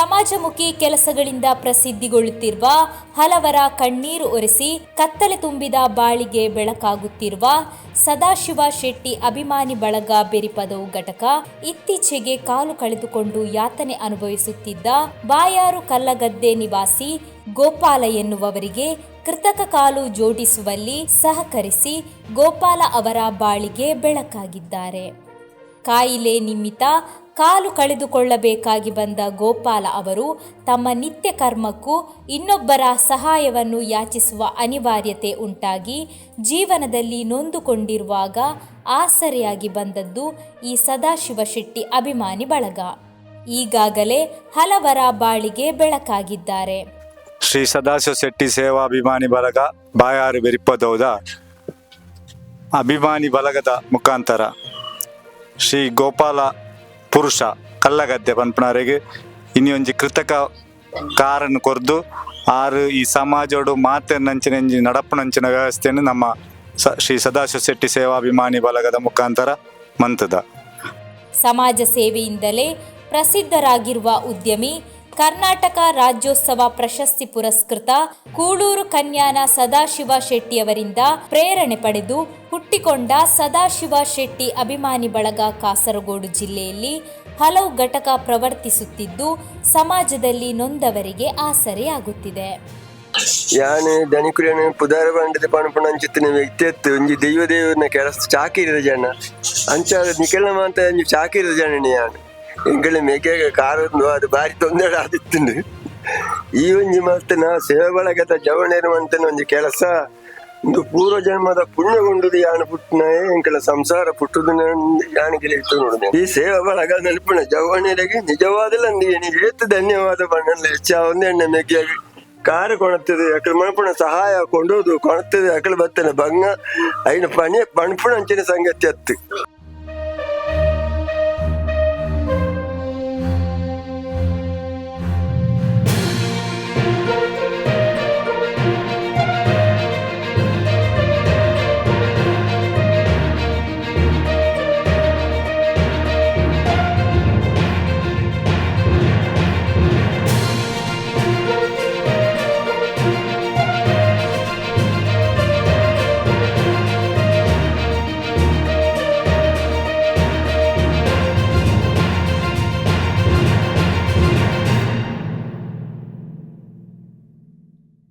ಸಮಾಜಮುಖಿ ಕೆಲಸಗಳಿಂದ ಪ್ರಸಿದ್ಧಿಗೊಳ್ಳುತ್ತಿರುವ ಹಲವರ ಕಣ್ಣೀರು ಒರೆಸಿ ಕತ್ತಲೆ ತುಂಬಿದ ಬಾಳಿಗೆ ಬೆಳಕಾಗುತ್ತಿರುವ ಸದಾಶಿವ ಶೆಟ್ಟಿ ಅಭಿಮಾನಿ ಬಳಗ ಬೆರಿಪದವು ಘಟಕ ಇತ್ತೀಚೆಗೆ ಕಾಲು ಕಳೆದುಕೊಂಡು ಯಾತನೆ ಅನುಭವಿಸುತ್ತಿದ್ದ ಬಾಯಾರು ಕಲ್ಲಗದ್ದೆ ನಿವಾಸಿ ಗೋಪಾಲ ಎನ್ನುವವರಿಗೆ ಕೃತಕ ಕಾಲು ಜೋಡಿಸುವಲ್ಲಿ ಸಹಕರಿಸಿ ಗೋಪಾಲ ಅವರ ಬಾಳಿಗೆ ಬೆಳಕಾಗಿದ್ದಾರೆ. ಕಾಯಿಲೆ ನಿಮಿತ್ತ ಕಾಲು ಕಳೆದುಕೊಳ್ಳಬೇಕಾಗಿ ಬಂದ ಗೋಪಾಲ ಅವರು ತಮ್ಮ ನಿತ್ಯ ಕರ್ಮಕ್ಕೂ ಇನ್ನೊಬ್ಬರ ಸಹಾಯವನ್ನು ಯಾಚಿಸುವ ಅನಿವಾರ್ಯತೆ ಉಂಟಾಗಿ ಜೀವನದಲ್ಲಿ ನೊಂದುಕೊಂಡಿರುವಾಗ ಆಸರೆಯಾಗಿ ಬಂದದ್ದು ಈ ಸದಾಶಿವ ಶೆಟ್ಟಿ ಅಭಿಮಾನಿ ಬಳಗ. ಈಗಾಗಲೇ ಹಲವರ ಬಾಳಿಗೆ ಬೆಳಕಾಗಿದ್ದಾರೆ. ಶ್ರೀ ಸದಾಶಿವ ಶೆಟ್ಟಿ ಸೇವಾಭಿಮಾನಿ ಬಳಗ, ಬಾಯಾರು ಬೆರಿಪದೌದ ಅಭಿಮಾನಿ ಬಳಗದ ಮುಖಾಂತರ ಶ್ರೀ ಗೋಪಾಲ ಪುರುಷ ಕಲ್ಲಗದ್ದೆ ಪನ್ಪನವರೆಗೆ ಒಂಜಿ ಕೃತಕ ಕಾರನ್ನು ಕೊರ್ದು ಆರು ಈ ಸಮಾಜೋಡು ಮಾತೆನಂಚಿನ ನಡಪನಂಚಿನ ವ್ಯವಸ್ಥೆಯನ್ನು ನಮ್ಮ ಸ ಶ್ರೀ ಸದಾಶಿವ ಶೆಟ್ಟಿ ಸೇವಾಭಿಮಾನಿ ಬಲಗದ ಮುಖಾಂತರ ಮಂತದ. ಸಮಾಜ ಸೇವೆಯಿಂದಲೇ ಪ್ರಸಿದ್ಧರಾಗಿರುವ ಉದ್ಯಮಿ ಕರ್ನಾಟಕ ರಾಜ್ಯೋತ್ಸವ ಪ್ರಶಸ್ತಿ ಪುರಸ್ಕೃತ ಕೂಳೂರು ಕನ್ಯಾನ ಸದಾಶಿವ ಶೆಟ್ಟಿಯವರಿಂದ ಪ್ರೇರಣೆ ಪಡೆದು ಹುಟ್ಟಿಕೊಂಡ ಸದಾಶಿವ ಶೆಟ್ಟಿ ಅಭಿಮಾನಿ ಬಳಗ ಕಾಸರಗೋಡು ಜಿಲ್ಲೆಯಲ್ಲಿ ಹಲವು ಘಟಕ ಪ್ರವರ್ತಿಸುತ್ತಿದ್ದು ಸಮಾಜದಲ್ಲಿ ನೊಂದವರಿಗೆ ಆಸರೆಯಾಗುತ್ತಿದೆ. ಯಾನ್ ದನಿಕುರಿಯನ್ ಪುದಾರ ಬಂಡದ ಪಣಪಣ ಅಂಚಿತ್ತಿನ ವ್ಯಕ್ತಿಯತ್ತು ಒಂಜಿ ದೈವ ದೇವನ ಕೆಲಸ ಚಾಕಿರಿದ ಜನ. ಅಂಚ ನಿಖಿಲ ಮಾತ ಒಂಜಿ ಚಾಕಿರಿದ ಜನ ಎಂಗಳ ಮೇಕೆ ಕಾರೊಂದು ಅದು ಬಾರಿ ತೊಂದರೆ ಆದಿತ್ತುಂಡು. ಈ ಒಂಜಿ ಮಲ್ತನ ಸೇವೆ ಬಳಗದ ಒಂಜಿ ಕೆಲಸ. ಒಂದು ಪೂರ್ವ ಜನ್ಮದ ಪುಣ್ಯಗೊಂಡುದು ಯಾನು ಪುಟ್ಟನಾಯೇ ಎಂಕಲ ಸಂಸಾರ ಪುಟ್ಟುದು ಯಾನಿಗೆ ಇತ್ತು ನೋಡಿದೆ. ಈ ಸೇವೆ ಬಳಗ ನಲ್ಪುಣ ಜವಣೇರಿಗೆ ನಿಜವಾದ ನೀನು ಏತು ಧನ್ಯವಾದ ಬಣ್ಣಲ್ಲ ಹೆಚ್ಚ ಒಂದೇ ಎಣ್ಣೆ ಮೇಕೆಯಾಗಿ ಕಾರು ಕೊಣತ್ತದೆ ಸಹಾಯ ಕೊಂಡೋದು, ಕೊಣತ್ತದೆ ಅಕಲ್ ಬತ್ತನೆ ಬಂಗ ಐನ ಪಣಿ ಪಣಪುಣ ಅಂಚಿನ ಸಂಗತಿ ಅತ್ತು.